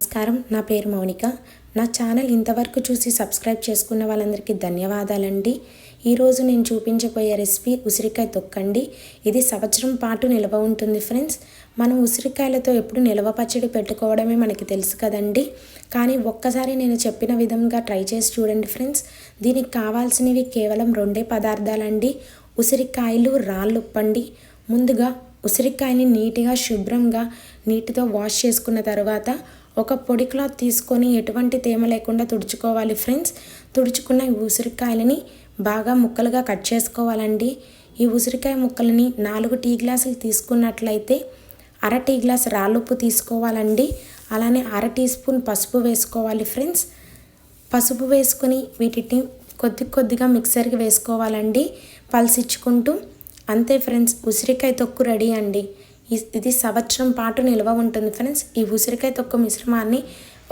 నమస్కారం నా పేరు మౌనిక. నా ఛానల్ ఇంతవరకు చూసి సబ్స్క్రైబ్ చేసుకున్న వాళ్ళందరికీ ధన్యవాదాలండి. ఈరోజు నేను చూపించబోయే రెసిపీ ఉసిరికాయ తొక్కండి. ఇది సంవత్సరం పాటు నిల్వ ఉంటుంది ఫ్రెండ్స్. మనం ఉసిరికాయలతో ఎప్పుడు నిల్వ పచ్చడి పెట్టుకోవడమే మనకి తెలుసు కదండి. కానీ ఒక్కసారి నేను చెప్పిన విధంగా ట్రై చేసి చూడండి ఫ్రెండ్స్. దీనికి కావాల్సినవి కేవలం రెండే పదార్థాలండి. ఉసిరికాయలు రాళ్ళు ఉప్పండి. ముందుగా ఉసిరికాయని నీట్గా శుభ్రంగా నీటితో వాష్ చేసుకున్న తర్వాత ఒక పొడి క్లాత్ తీసుకొని ఎటువంటి తేమ లేకుండా తుడుచుకోవాలి ఫ్రెండ్స్. తుడుచుకున్న ఈ ఉసిరికాయలని బాగా ముక్కలుగా కట్ చేసుకోవాలండి. ఈ ఉసిరికాయ ముక్కలని నాలుగు టీ గ్లాసులు తీసుకున్నట్లయితే అర టీ గ్లాస్ రాళ్ళుప్పు తీసుకోవాలండి. అలానే అర టీ స్పూన్ పసుపు వేసుకోవాలి ఫ్రెండ్స్. పసుపు వేసుకొని వీటిని కొద్ది కొద్దిగా మిక్సర్కి వేసుకోవాలండి. పల్సిచ్చుకుంటూ అంతే ఫ్రెండ్స్ ఉసిరికాయ తొక్కు రెడీ అండి. ఇది సంవత్సరం పాటు నిల్వ ఉంటుంది ఫ్రెండ్స్. ఈ ఉసిరికాయ తొక్క మిశ్రమాన్ని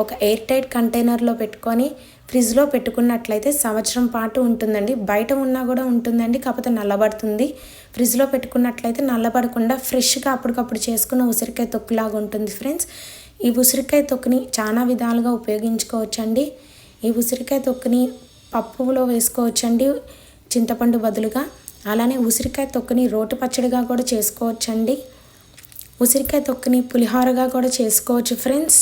ఒక ఎయిర్ టైట్ కంటైనర్లో పెట్టుకొని ఫ్రిడ్జ్లో పెట్టుకున్నట్లయితే సంవత్సరం పాటు ఉంటుందండి. బయట ఉన్నా కూడా ఉంటుందండి కాకపోతే నల్లబడుతుంది. ఫ్రిడ్జ్లో పెట్టుకున్నట్లయితే నల్లబడకుండా ఫ్రెష్గా అప్పటికప్పుడు చేసుకున్న ఉసిరికాయ తొక్కులాగా ఉంటుంది ఫ్రెండ్స్. ఈ ఉసిరికాయ తొక్కుని చాలా విధాలుగా ఉపయోగించుకోవచ్చండి. ఈ ఉసిరికాయ తొక్కుని పప్పులో వేసుకోవచ్చండి చింతపండు బదులుగా. అలానే ఉసిరికాయ తొక్కుని రోటి పచ్చడిగా కూడా చేసుకోవచ్చండి. ఉసిరికాయ తొక్కుని పులిహోరగా కూడా చేసుకోవచ్చు ఫ్రెండ్స్.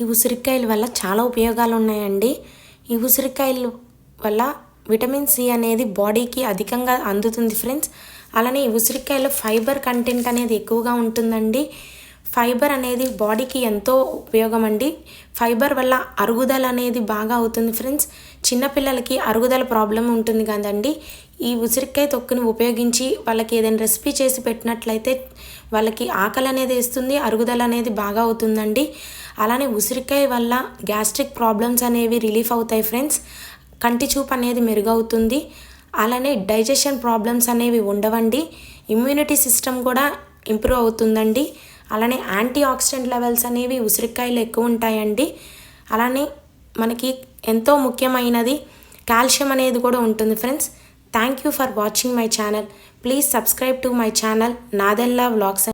ఈ ఉసిరికాయల వల్ల చాలా ఉపయోగాలు ఉన్నాయండి. ఈ ఉసిరికాయలు వల్ల విటమిన్ సి అనేది బాడీకి అధికంగా అందుతుంది ఫ్రెండ్స్. అలానే ఈ ఉసిరికాయలో ఫైబర్ కంటెంట్ అనేది ఎక్కువగా ఉంటుందండి. ఫైబర్ అనేది బాడీకి ఎంతో ఉపయోగం అండి. ఫైబర్ వల్ల అరుగుదల అనేది బాగా అవుతుంది ఫ్రెండ్స్. చిన్నపిల్లలకి అరుగుదల ప్రాబ్లం ఉంటుంది కదండి. ఈ ఉసిరికాయ తొక్కుని ఉపయోగించి వాళ్ళకి ఏదైనా రెసిపీ చేసి పెట్టినట్లయితే వాళ్ళకి ఆకలి అనేది వేస్తుంది అరుగుదల అనేది బాగా అవుతుందండి. అలానే ఉసిరికాయ వల్ల గ్యాస్ట్రిక్ ప్రాబ్లమ్స్ అనేవి రిలీఫ్ అవుతాయి ఫ్రెండ్స్. కంటి చూపు అనేది మెరుగవుతుంది. అలానే డైజెషన్ ప్రాబ్లమ్స్ అనేవి ఉండవండి. ఇమ్యూనిటీ సిస్టమ్ కూడా ఇంప్రూవ్ అవుతుందండి. అలానే యాంటీ ఆక్సిడెంట్ లెవెల్స్ అనేవి ఉసిరికాయలు ఎక్కువ ఉంటాయండి. అలానే మనకి ఎంతో ముఖ్యమైనది కాల్షియం అనేది కూడా ఉంటుంది friends. Thank you for watching my channel. Please subscribe to my channel Nadella vlogs